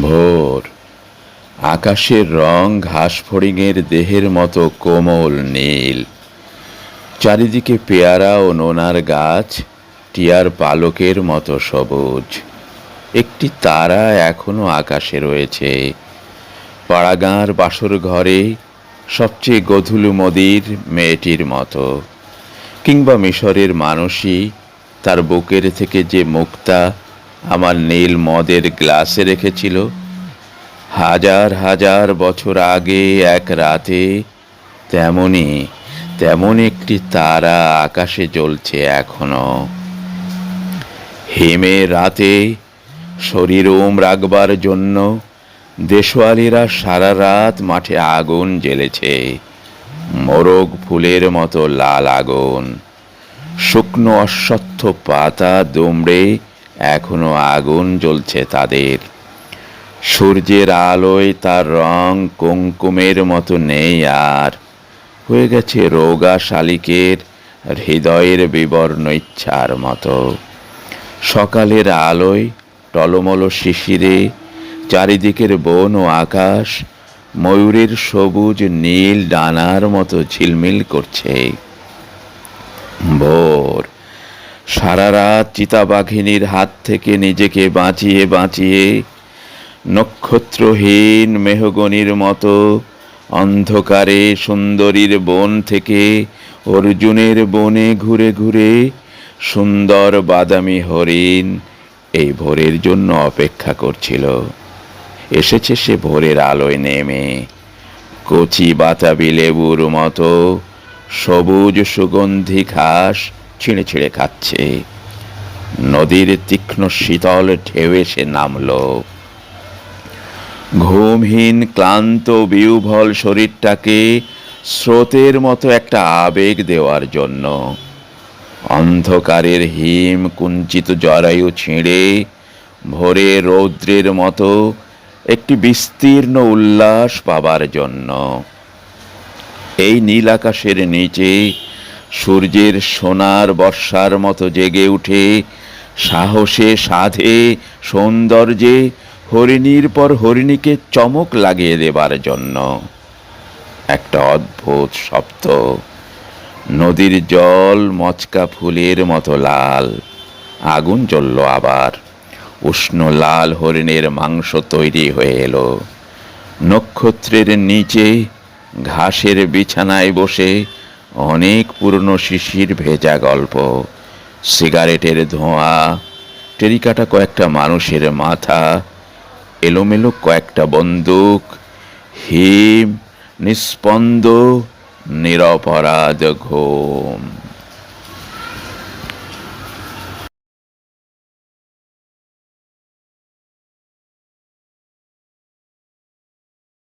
ভোর। আকাশের রং ঘাস ফড়িংয়ের দেহের মতো কোমল নীল। চারিদিকে পেয়ারা ও নোনার গাছ, টিয়ার পালকের মতো সবুজ। একটি তারা এখনও আকাশে রয়েছে। পাড়াগাঁর বাসর ঘরে সবচেয়ে গধুলু মদির মেয়েটির মতো। কিংবা মিশরের মানুষই তার বুকের থেকে যে মুক্তা আমার নীল মদের গ্লাসে রেখেছিল। হাজার হাজার বছর আগে এক রাতে তেমনি, তেমন একটি তারা আকাশে জ্বলছে এখনও। হিমের রাতে শরীর ওম রাখবার জন্য দেশওয়ালিরা সারা রাত মাঠে আগুন জ্বেলেছে। মোরগ ফুলের মতো লাল আগুন, শুকনো অশ্বত্থ পাতা দুমড়ে এখনও আগুন জ্বলছে তাদের। সূর্যের আলোয় তার রং কুঙ্কুমের মতো নেই আর। হয়ে গেছে রোগা শালিকের হৃদয়ের বিবর্ণ ইচ্ছার মতো। সকালের আলোয় টলমল শিশিরে, চারিদিকের বন ও আকাশ, ময়ূরের সবুজ নীল ডানার মতো ঝিলমিল করছে। ভোর সারা রাত চিতাবাঘিনীর হাত থেকে নিজেকে বাঁচিয়ে বাঁচিয়ে নক্ষত্রহীন মেহগনির মতো অন্ধকারে সুন্দরীর বন থেকে অর্জুনের বনে ঘুরে ঘুরে সুন্দর বাদামি হরিণ এই ভোরের জন্য অপেক্ষা করছিল। এসেছে সে ভোরের আলোয় নেমে কচি বাতাবি লেবুর মতো সবুজ সুগন্ধি ঘাস ছিঁড়ে ছিঁড়ে খাচ্ছে। নদীর তীক্ষ্ণ শীতল ঢেউ এসে নামল। ঘুমহীন, ক্লান্ত বিউভল শরীরটাকে স্রোতের মতো একটা আবেগ দেওয়ার জন্য। অন্ধকারের হিম কুঞ্চিত জরায়ু ছিঁড়ে ভোরে রৌদ্রের মতো একটি বিস্তীর্ণ উল্লাস পাবার জন্য। এই নীল আকাশের নিচে সূর্যের সোনার বর্ষার মতো জেগে উঠে, সাহসে সাধে, সৌন্দর্যে হরিণীর পর হরিণীকে চমক লাগিয়ে দেবার জন্য। একটা অদ্ভুত শব্দ। নদীর জল মচকা ফুলের মতো লাল। আগুন জ্বলল আবার। উষ্ণ লাল হরিণের মাংস তৈরি হয়ে এলো। নক্ষত্রের নিচে ঘাসের বিছানায় বসে অনেক পুরনো শিশির ভেজা গল্প। সিগারেটের ধোঁয়া, টেরিকাটা কয়েকটা মানুষের মাথা, এলোমেলো কয়েকটা বন্দুক, হিম নিস্পন্দ নিরপরাধ ঘুম।